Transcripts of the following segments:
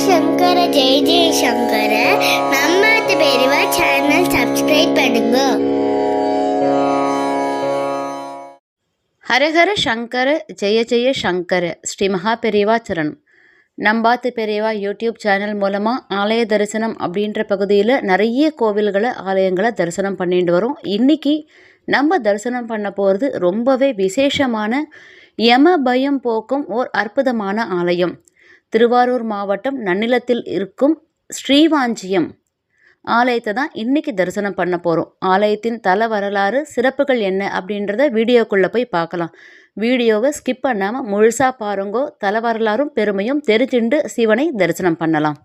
சங்கர ஜெய ஜெய சங்கர நம்ம பெரியவா channel subscribe பண்ணுங்க ஹரஹர சங்கர ஜெய ஜெய சங்கர ஸ்ரீ மகா பெரியவா சரணம் நம்பாத்து பெரியவா யூடியூப் சேனல் மூலமாக ஆலய தரிசனம் அப்படின்ற பகுதியில் நிறைய கோவில்களை ஆலயங்களை தரிசனம் பண்ணிட்டு வரோம் இன்றைக்கி நம்ம தரிசனம் பண்ண போகிறது ரொம்பவே விசேஷமான யம பயம் போக்கும் ஓர் அற்புதமான ஆலயம் திருவாரூர் மாவட்டம் நன்னிலத்தில் இருக்கும் ஸ்ரீவாஞ்சியம் ஆலயத்தை தான் இன்றைக்கி தரிசனம் பண்ண போகிறோம் ஆலயத்தின் தல வரலாறு சிறப்புகள் என்ன அப்படின்றத வீடியோக்குள்ளே போய் பார்க்கலாம். வீடியோவை ஸ்கிப் பண்ணாமல் முழுசாக பாருங்கோ. தல வரலாறும் பெருமையும் தெரிஞ்சுண்டு சிவனை தரிசனம் பண்ணலாம்.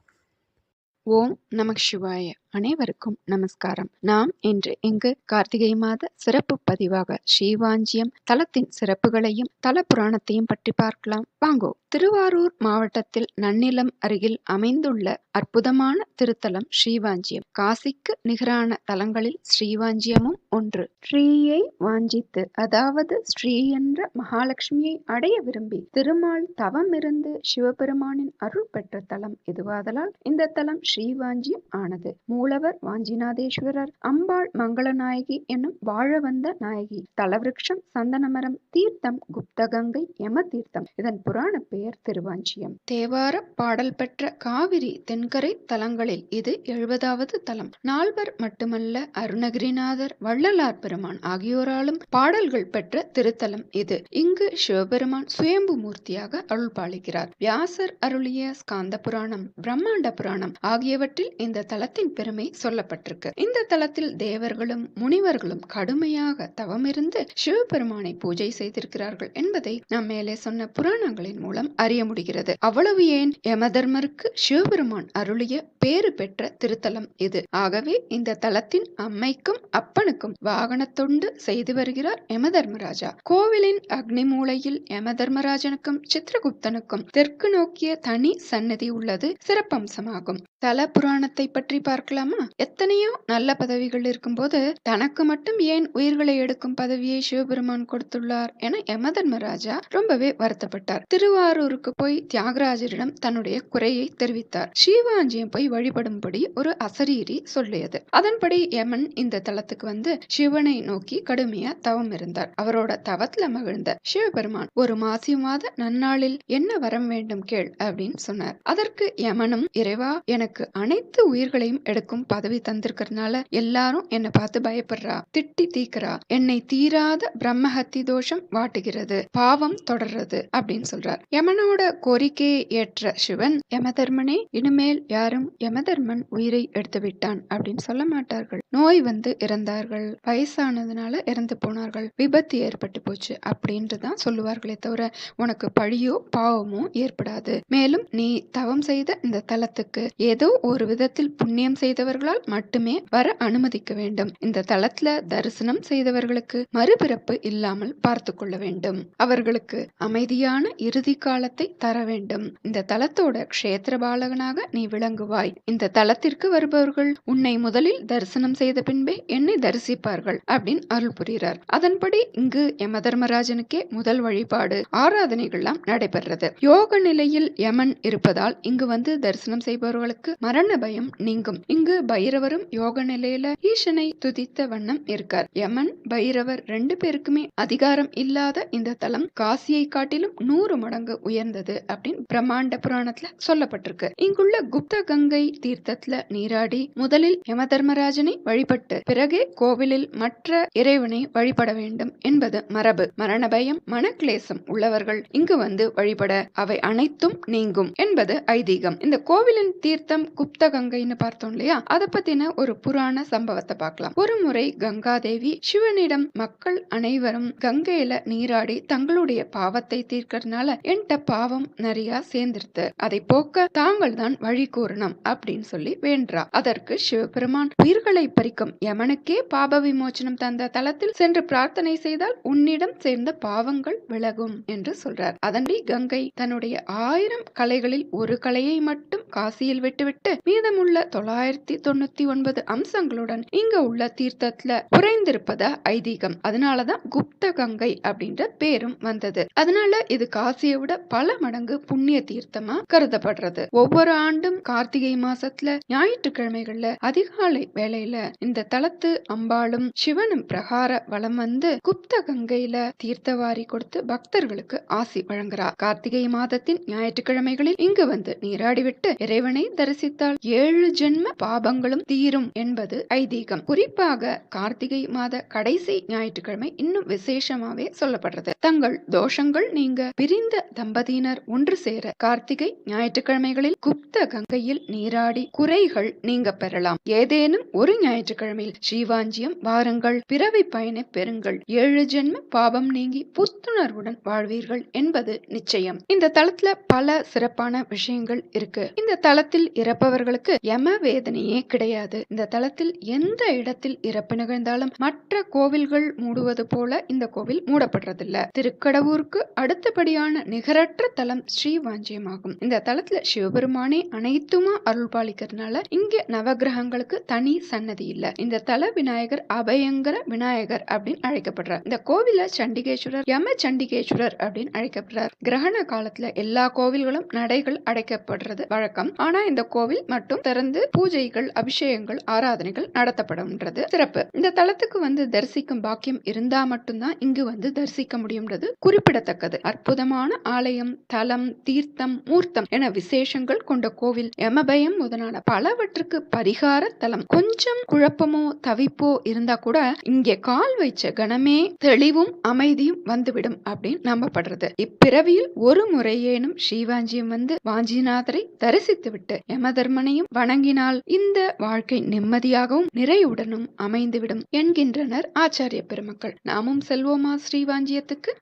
ஓம் நமக் சிவாய. அனைவருக்கும் நமஸ்காரம். நாம் இன்று இங்கு கார்த்திகை மாத சிறப்பு பதிவாக ஸ்ரீவாஞ்சியம் தலத்தின் சிறப்புகளையும் தல புராணத்தையும் பற்றி பார்க்கலாம். வாங்கோ. திருவாரூர் மாவட்டத்தில் நன்னிலம் அருகில் அமைந்துள்ள அற்புதமான திருத்தலம் ஸ்ரீவாஞ்சியம். காசிக்கு நிகரான தலங்களில் ஸ்ரீவாஞ்சியமும் ஒன்று. ஸ்ரீயை வாஞ்சித்து அதாவது ஸ்ரீ என்ற மகாலட்சுமியை அடைய விரும்பி திருமால் தவம் இருந்து சிவபெருமானின் அருள் பெற்ற தலம் இதுவாதலால் இந்த தலம் ஸ்ரீவாஞ்சியம் ஆனது. மூலவர் வாஞ்சிநாதேஸ்வரர். அம்பாள் மங்களநாயகி என்னும் வாழ வந்த நாயகி. தலவிருட்சம் சந்தனமரம் தீர்த்தம் குப்தகங்கை யம தீர்த்தம் இதன் புராண பெயர் திருவாஞ்சியம். தேவார பாடல் பெற்ற காவிரி தென்கரை தலங்களில் இது எழுபதாவது தலம். நால்வர் மட்டுமல்ல அருணகிரிநாதர் வள்ளலார் பெருமான் ஆகியோராலும் பாடல்கள் பெற்ற திருத்தலம் இது. இங்கு சிவபெருமான் சுயம்பு மூர்த்தியாக அருள் பாலிக்கிறார் வியாசர் அருளிய ஸ்காந்த புராணம் பிரம்மாண்ட புராணம் ஆகியவற்றில் இந்த தலத்தின் விவரமே சொல்லப்பட்டிருக்கு. இந்த தலத்தில் தேவர்களும் முனிவர்களும் கடுமையாக தவமிருந்து சிவபெருமானை பூஜை செய்திருக்கிறார்கள் என்பதை நாம் மேலே சொன்ன புராணங்களின் மூலம் அறிய முடிகிறது. அவ்வளவு ஏன்? யமதர்மருக்கு சிவபெருமான் அருளிய பேறு பெற்ற திருத்தலம் இது. ஆகவே இந்த தலத்தின் அம்மைக்கும் அப்பனுக்கும் வாகனத்தொண்டு செய்து வருகிறார் யமதர்மராஜா. கோவிலின் அக்னி மூலையில் யமதர்மராஜனுக்கும் சித்திரகுப்தனுக்கும் தெற்கு நோக்கிய தனி சன்னதி உள்ளது. சிறப்பம்சமாகும். தல புராணத்தை பற்றி பார்க்கலாமா? எத்தனையோ நல்ல பதவிகள் இருக்கும்போது தனக்கு மட்டும் ஏன் உயிர்களை எடுக்கும் பதவியை சிவபெருமான் கொடுத்துள்ளார் என யமதர்மராஜா ரொம்பவே வருத்தப்பட்டார். திருவாரூருக்கு போய் தியாகராஜரிடம் தன்னுடைய குறையை தெரிவித்தார். ஸ்ரீவாஞ்சியம் போய் வழிபடும்படி ஒரு அசரீரி சொல்லியது. அதன்படி யமன் இந்த தலத்துக்கு வந்து சிவனை நோக்கி கடுமையா தவம் இருந்தார். அவரோட தவத்துல மகிழ்ந்த சிவபெருமான் ஒரு மாசி மாத நன்னாளில் என்ன வரம் வேண்டும் கேள் அப்படின்னு சொன்னார். அதற்கு யமனும் இறைவா எனக்கு அனைத்து உயிர்களையும் எடுக்கும் பதவி தந்திருக்கிறதுனால எல்லாரும் என்னை பார்த்து பயப்படுறா திட்டி தீக்கிறா. என்னை தீராத பிரம்மஹத்தி தோஷம் வாட்டுகிறது பாவம் தொடர்றது அப்படின்னு சொல்றார். யமனோட கோரிக்கையை ஏற்ற சிவன் யமதர்மனே இனிமேல் யாரும் யமதர்மன் உயிரை எடுத்து விட்டான் அப்படின்னு சொல்ல மாட்டார்கள். நோய் வந்து இறந்தார்கள். வயசானதுனால இறந்து போனார்கள். விபத்து ஏற்பட்டு போச்சு அப்படின்ட்டு தான் சொல்லுவார்களே தவிர உனக்கு பழியோ பாவமோ ஏற்படாது. மேலும் நீ தவம் செய்த இந்த தலத்துக்கு ஏதோ ஒரு விதத்தில் புண்ணியம் செய்தவர்களால் மட்டுமே வர அனுமதிக்க வேண்டும். இந்த தலத்துல தரிசனம் செய்தவர்களுக்கு மறுபிறப்பு இல்லாமல் பார்த்து கொள்ள வேண்டும். அவர்களுக்கு அமைதியான இறுதி காலத்தை தர வேண்டும். இந்த தலத்தோட க்ஷேத்திர பாலகனாக நீ விளங்குவாய். இந்த தலத்திற்கு வருபவர்கள் உன்னை முதலில் தரிசனம் செய்த பின்பே என்னை தரிசிப்பார்கள் அப்படின்னு அருள் புரிகிறார். அதன்படி இங்கு யம தர்மராஜனுக்கே முதல் வழிபாடு ஆராதனைகள்லாம் நடைபெறுறது. யோக நிலையில் யமன் இருப்பதால் இங்கு வந்து தரிசனம் செய்பவர்களுக்கு மரண பயம் நீங்கும். இங்கு பைரவரும் யோக நிலையில ஈசனை துதித்த வண்ணம் இருக்கார். யமன் பைரவர் ரெண்டு பேருக்குமே அதிகாரம் இல்லாத இந்த தலம் காசியை காட்டிலும் நூறு மடங்கு உயர்ந்தது அப்படின்னு பிரம்மாண்ட புராணத்துல சொல்லப்பட்டிருக்கு. இங்குள்ள குப்த கங்கை தீர்த்தத்துல நீராடி முதலில் யம தர்மராஜனை வழிபட்டு பிறகே கோவிலில் மற்ற இறைவனை வழிபட வேண்டும் என்பது மரபு. மரண பயம் மனக்லேசம் உள்ளவர்கள் இங்கு வந்து வழிபட அவை அனைத்தும் நீங்கும் என்பது ஐதீகம். இந்த கோவிலின் தீர்த்தம் குப்த கங்கைன்னு பார்த்தோம் இல்லையா? அதை பத்தின ஒரு புராண சம்பவத்தை பார்க்கலாம். ஒரு முறை கங்காதேவி சிவனிடம் மக்கள் அனைவரும் கங்கையில நீராடி தங்களுடைய பாவத்தை தீர்க்கறதுனால என்கிட்ட பாவம் நிறைய சேர்ந்துருத்து அதை போக்க தாங்கள் தான் வழி கூறணும் அப்படின்னு சொல்லி வேண்டா அதற்கு சிவபெருமான் உயிர்களை பறிக்கும் யமனுக்கே பாப விமோச்சனம் தந்த தலத்தில் சென்று பிரார்த்தனை செய்தால் உன்னிடம் சேர்ந்த பாவங்கள் விலகும் என்று சொல்றார். அதன்படி கங்கை தன்னுடைய ஆயிரம் கலைகளில் ஒரு கலையை மட்டும் காசியில் விட்டுவிட்டு மீதமுள்ள தொள்ளாயிரத்தி தொண்ணூத்தி ஒன்பது அம்சங்களுடன் இங்க உள்ள தீர்த்தத்துல குறைந்திருப்பத ஐதீகம். அதனாலதான் குப்த கங்கை அப்படின்ற பேரும் வந்தது. அதனால இது காசியை விட பல மடங்கு புண்ணிய தீர்த்தமா கருதப்படுறது. ஒவ்வொரு ஆண்டும் கார்த்திகை மாசத்துல ஞாயிற்றுக்கிழமைகள்ல அதிகாலை வேலையில இந்த தலத்து அம்பாளும் சிவனும் பிரகார வலம் வந்து குப்த கங்கையில தீர்த்தவாரி கொடுத்து பக்தர்களுக்கு ஆசி வழங்குறார் கார்த்திகை மாதத்தின் ஞாயிற்றுக்கிழமைகளில் இங்கு வந்து நீராடிவிட்டு இறைவனை தரிசித்தால் ஏழு ஜென்ம பாபங்களும் தீரும் என்பது ஐதீகம். குறிப்பாக கார்த்திகை மாத கடைசி ஞாயிற்றுக்கிழமை இன்னும் விசேஷமாவே சொல்லப்படுறது. தங்கள் தோஷங்கள் நீங்க பிரிந்த தம்பதியினர் ஒன்று சேர கார்த்திகை ஞாயிற்றுக்கிழமைகளில் குப்த கங்கையில் நீராடி குறைகள் நீங்க பெறலாம். ஏதேனும் ஒரு ஞாயிற்று ஞாயிற்றுக்கிழமையில் ஸ்ரீவாஞ்சியம் வாருங்கள் பிறவி பயனை பெறுங்கள். ஏழு ஜென்ம பாபம் நீங்கி புத்துணர்வுடன் வாழ்வீர்கள் என்பது நிச்சயம். இந்த தளத்துல பல சிறப்பான விஷயங்கள் இருக்கு. இந்த தளத்தில் இறப்பவர்களுக்கு யம வேதனையே கிடையாது. இந்த தளத்தில் எந்த இடத்தில் இறப்பு நிகழ்ந்தாலும் மற்ற கோவில்கள் மூடுவது போல இந்த கோவில் மூடப்படுறதில்ல. திருக்கடவூருக்கு அடுத்தபடியான நிகரற்ற தலம் ஸ்ரீவாஞ்சியமாகும். இந்த தளத்துல சிவபெருமானே அனைத்துமா அருள் பாலிக்கிறதுனால இங்க நவகிரகங்களுக்கு தனி சன்னதி இல்லை. இந்த தல விநாயகர் அபயங்கர விநாயகர் அப்படின்னு அழைக்கப்படுறார். இந்த கோவில சண்டிகேஸ்வரர் யம சண்டிகேஸ்வரர் அப்படின்னு அழைக்கப்படுறார். கிரகண காலத்துல எல்லா கோவில்களும் நடைகள் அடைக்கப்படுறது வழக்கம். ஆனா இந்த கோவில் மட்டும் திறந்து பூஜைகள் அபிஷேகங்கள் ஆராதனைகள் நடத்தப்படும்ன்றது சிறப்பு. இந்த தலத்துக்கு வந்து தரிசிக்கும் பாக்கியம் இருந்தா மட்டும்தான் இங்கு வந்து தரிசிக்க முடியும்ன்றது குறிப்பிடத்தக்கது. அற்புதமான ஆலயம் தலம் தீர்த்தம் மூர்த்தம் என விசேஷங்கள் கொண்ட கோவில். எமபயம் முதலான பலவற்றுக்கு பரிகார தலம். கொஞ்சம் குழப்பமோ தவிப்போ இருந்தா கூட இங்கே கால் வைச்ச கணமே தெளிவும் அமைதியும் வந்துவிடும் அப்படின்னு நம்பப்படுறது. இப்பிறவியில் ஒரு முறையேனும் ஸ்ரீவாஞ்சியம் வந்து வாஞ்சிநாதரை தரிசித்துவிட்டு யமதர்மனையும் வணங்கினால் இந்த வாழ்க்கை நிம்மதியாகவும் நிறைவுடனும் அமைந்துவிடும் என்கின்றனர் ஆச்சாரிய பெருமக்கள். நாமும் செல்வோமா ஸ்ரீவாஞ்சியத்துக்கு?